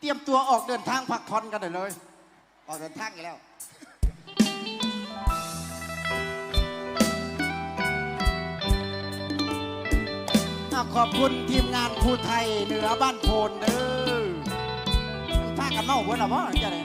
เตรียมตัวออกเดินทางพักผ่อนกันได้เลย ออกเดินทางอีกแล้วอะขอบคุณทีมงานภูไทยเหนือบ้านโพนเด้อพากันเมาเว้นหรอวะจะได้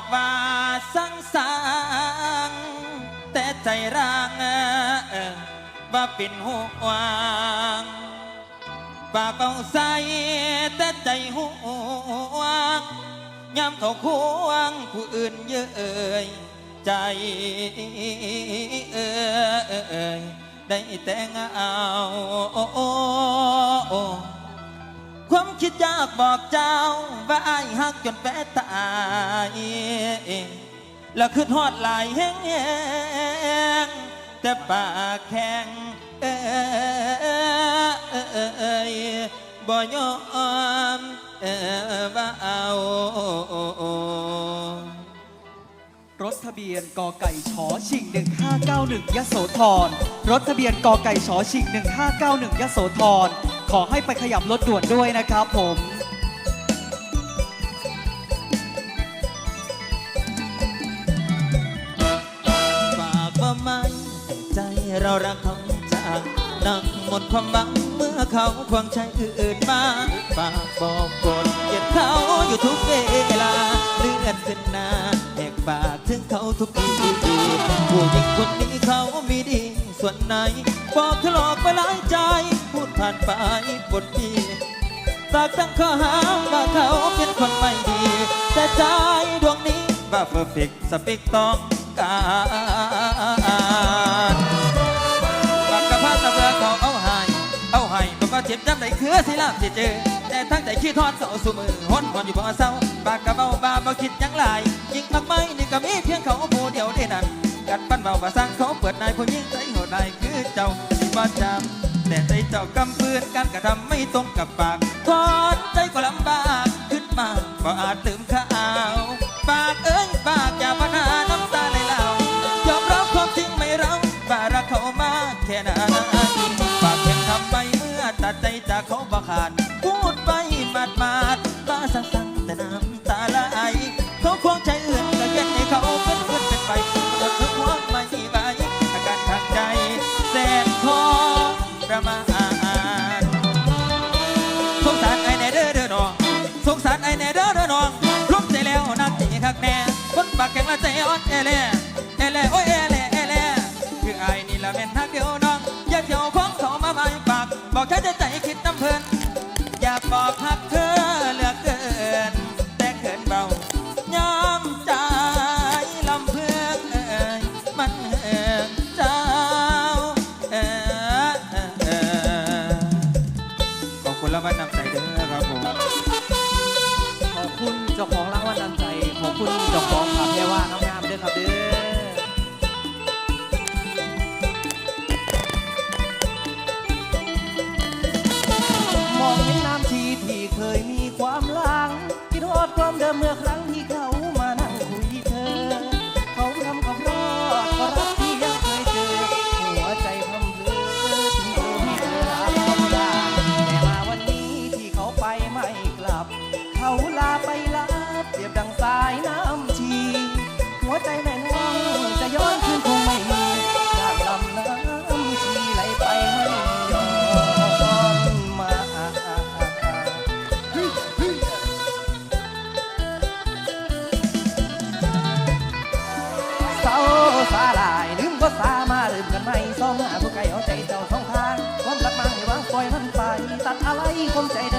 อกว่าสังสางแต่ใจร่างว่าเป็นห่วงปากเอาใสแต่ใจห่วงย้ำเขาควงผู้อื่นเยอะเอ่ยใจเอ่ยได้แต่เงเอา ความคิดยากบอกเจ้า ว่าไอ้ายหักจนแปะตายแล้วคือทอดหลายแห้งแต่ปากแข็งเอ้ยบ่ยอมเออว่าเอารถทะเบียนกอไก่ชอชิง 1591ยโสธรรถทะเบียนกอไก่ชอชิง 1591ยโสธร ขอให้ไปขยับรถด่วนด้วยนะครับผมฝากว่าไม่ใจเรารักเขาจากนั่งหมดความหวังเมื่อเขาควงชายอื่นมาฝากบอกกดเกลียดเขาอยู่ทุกเวลาเลือนขึ้นหน้าแหกปากถึงเขาทุกทีผู้หญิงคนนี้เขามีดี ส่วนไหน บอกทะลอกไปหลายใจ พูดผ่านไปบทดีตากตั้งข้อหาว่าเขาเป็นคนไม่ดี แต่ใจดวงนี้ว่าเ e อร์เฟกสปิกต้องการปากกระพัดตะเบือเขาเอาให้เอาให้บอกว่าเจ็บจำได้คือสิลาบสิเจอแต่ทั้งใจขี้ทอดเขาสูมือหอนหอนอยู่บ่เศร้าปากกระเบ้าบาบ่คิดยังหลายยิ่งมากไม่นี่ก็มีเพียงเขาผู้เดียวเท่านั้น กัดปั้นเบาว่าสร้างเขาเปิดนายผู้หญิงใจโหดนายคือเจ้าสิบ่จำแต่ใจเจ้ากำปืนการกระทำไม่ตรงกับปากทอดใจก็ลำบากขึ้นมาก็อาจตื่มข้าวปากเอ้ยปากอย่าปัญหาน้ำตาไหลเหลายอมรับความจริงไม่เราบารักเขามากแค่ไหนปากแข็งทำไปเมื่อตัดใจจากเขาบ่ขาด และใจอ่อนเอเล่เอเล่โอ้ยเอเล่เอเล่คือไอ้นี่ละแม่นทักเดียวน้องอย่าเที่ยวของเขามาไม่ปากบอกแค่จะ ตัดอ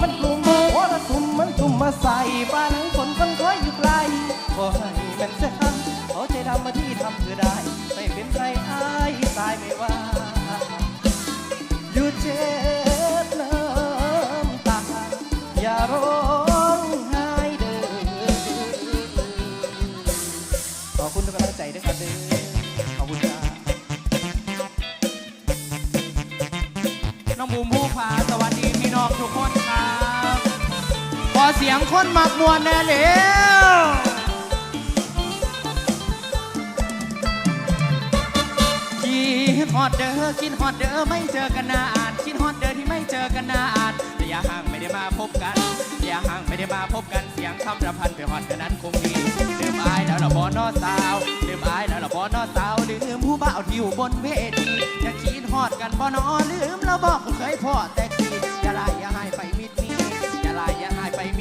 มันกลุ่มโอ้ระสุมมันตุ่มมาใส่บ้าน มักมวนแน่เร็วคิดฮอดเด้อคิดฮอดเด้อไม่เจอกันนานคิดฮอดเด้อที่ไม่เจอกันนานระยะห่างไม่ได้มาพบกันระยะห่างไม่ได้มาพบกันเสียงคำระพันไปฮอดกันนั้นคงดีลืมอายแล้วละบอนอสาวลืมอายแล้วละบอนอสาวลืมผู้บ่าวที่อยู่บนเวทีอย่าคิดฮอดกันบ่นอลืมแล้วบอกเคยพอแต่ทีอย่าลายอย่าให้ไปมิดมี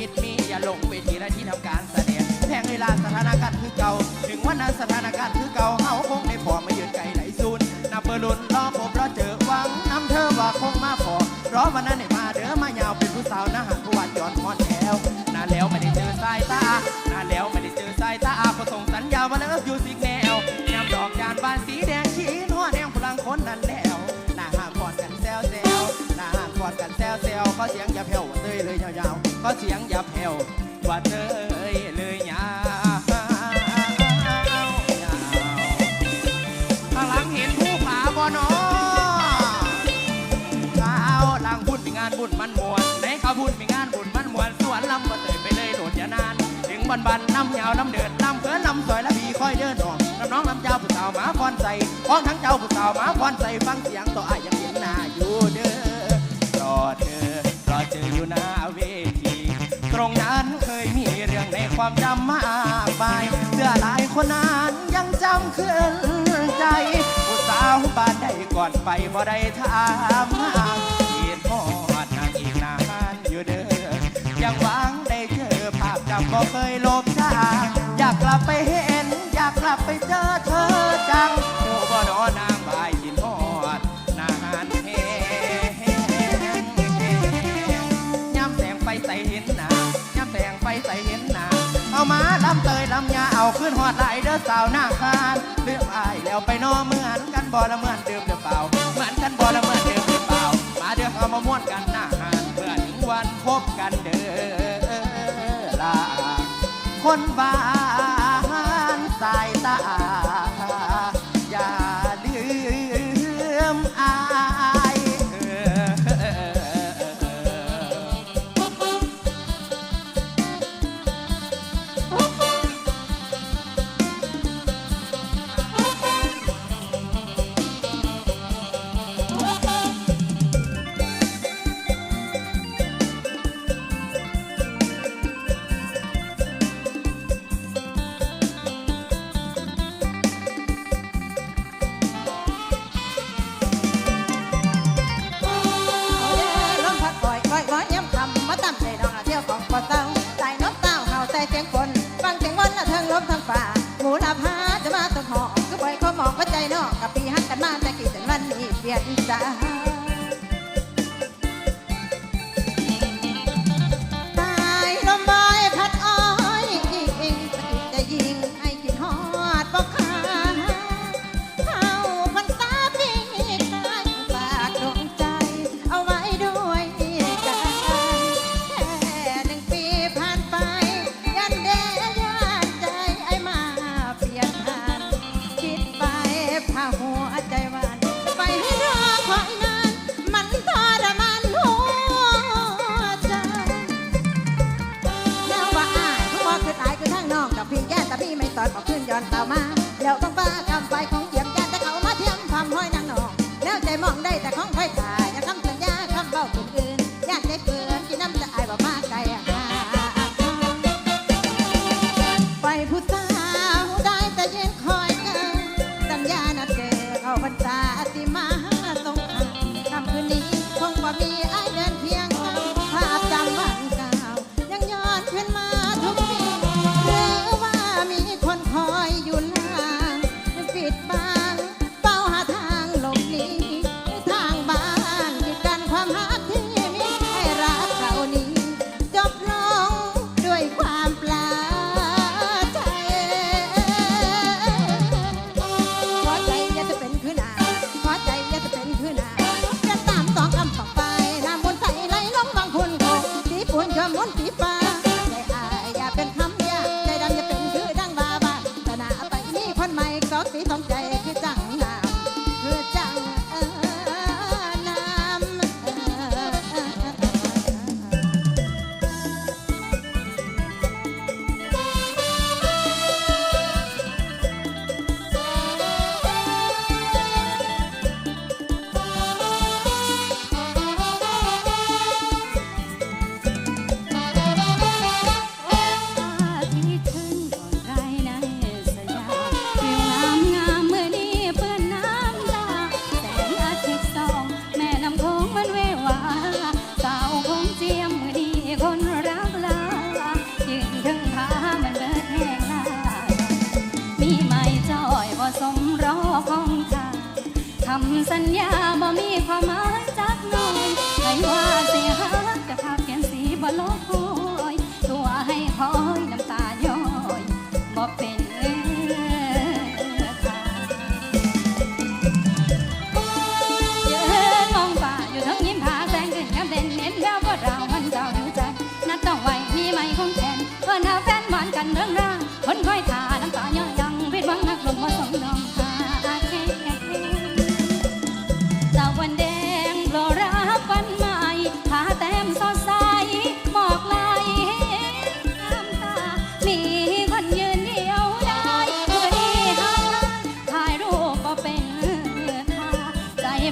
มิดมีอย่าลงไปทีและที่ทำการแสดงแพงเวลาสถานการณ์คือเก่า ถึงวันนั้นสถานการณ์คือเก่าเฮาคงได้พอมายืนไกลไหลซูนนับเบอร์ลุนรอพบรอเจอหวังนำเธอว่าคงมาพอรอวันนั้นให้มาเด้อมายาวเป็นผู้สาวนะหักผู้วันย้อนพอนแถวนานแล้วไม่ได้เจอสายตานานแล้วไม่ได้เจอสายตาพอส่งสัญญาว่าเลิฟอยู่สิกแนวยามดอกจานบานสีแดงชี้นัวแนงพลังคนนั้นแล้วหน้าห่างกอดกันแซวแซวหน้าห่างกอดกันแซวแซวก็เสียงอย่าแผ่วเตยเลยยาวๆ ก็เสียงอย่าแผ่วว่าเตยเลยยาวข้างหลังเห็นผู้ผาบ่นอข้าวหลังบุญมีงานบุญมันมวนในข้าวบุญมีงานบุญมันมวนสวนลำบ่เตยไปเลยโดดอย่านาน ถึงบันบันน้ำยาวน้ำเดือดน้ำเขินน้ำสวยและพี่ค่อยเดินออกน้ำน้องน้ำเจ้าผู้สาวหมาฟอนใส่พ้องทั้งเจ้าผู้สาวหมาฟอนใส่ฟังเสียงต่ออายยังเห็นหน้าอยู่เด้อรอเธอรอเจออยู่หน้าเว ความจำมากไปเสื้อลายคนนั้นยังจำขึ้นใจผู้สาวบ้านใดก่อนไปบ่ได้ถามหาเหตุพอดนางอีกนานอยู่เด้อยังหวังได้เจอภาพจำบ่เคยลบจางอยากกลับไปเห็น อยากกลับไป นหอดไหลเด้อสาวหน้าคานเลือกอายแล้วไปนอเหมือนกันบ่ละเหมือน เขามองก็ใจนอกกับปีหักกันมาแต่กี่จนวันนี้เปลี่ยนใจ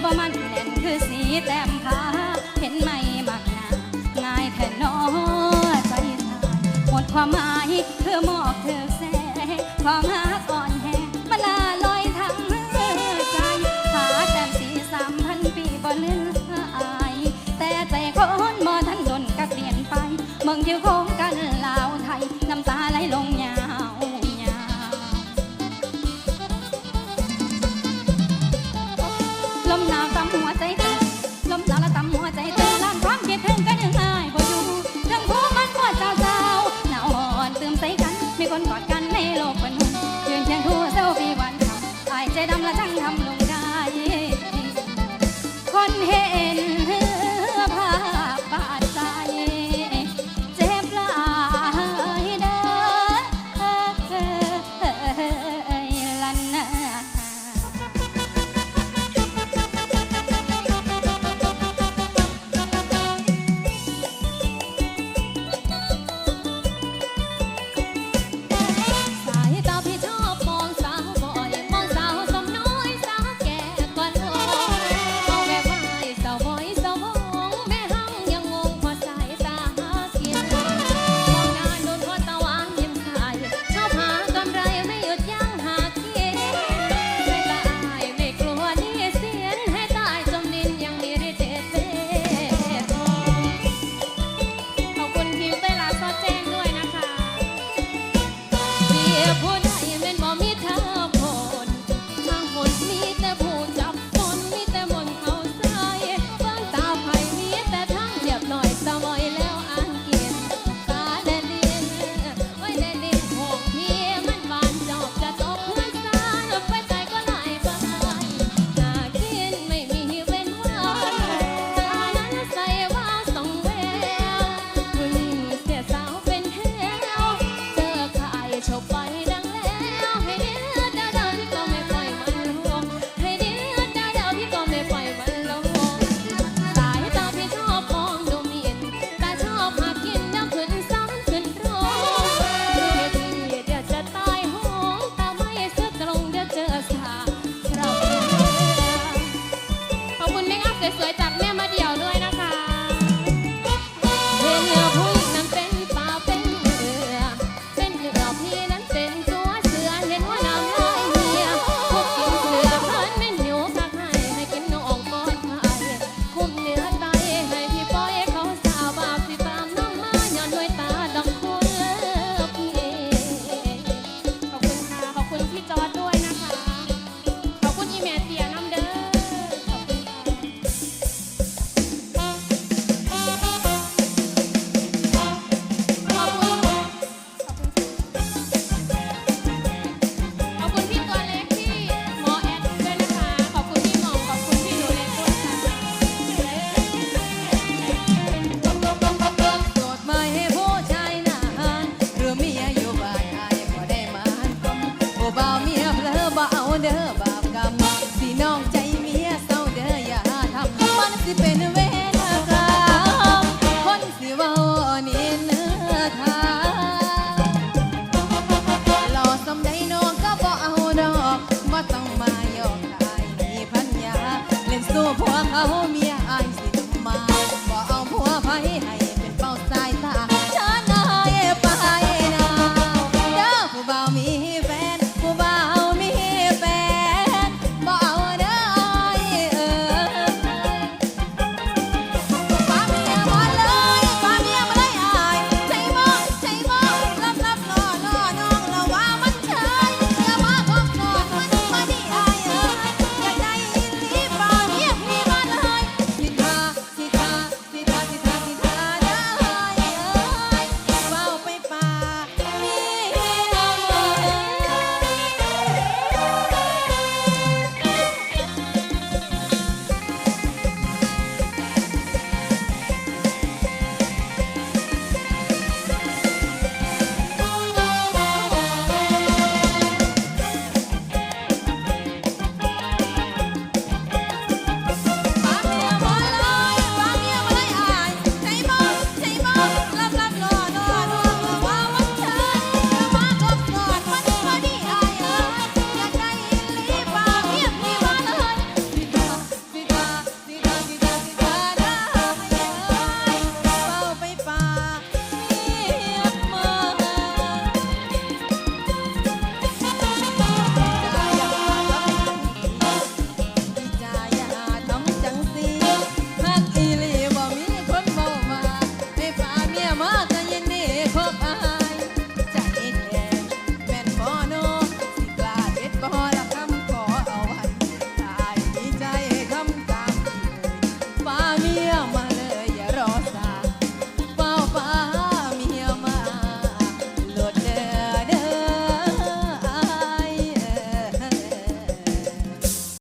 บ่มันแน่นคือสีแต้มขาเห็นไหมมากหนาง่ายแท้นอใจาหมดความหมายเธอมอบเธอแสความหาก่อนแหงมันลาลอยทั้งใจหาแต้มสีสามพันปีบ่ลืมอาย แต่ใจคนบ่ทันดนก็เปลี่ยนไปเมืองที่คง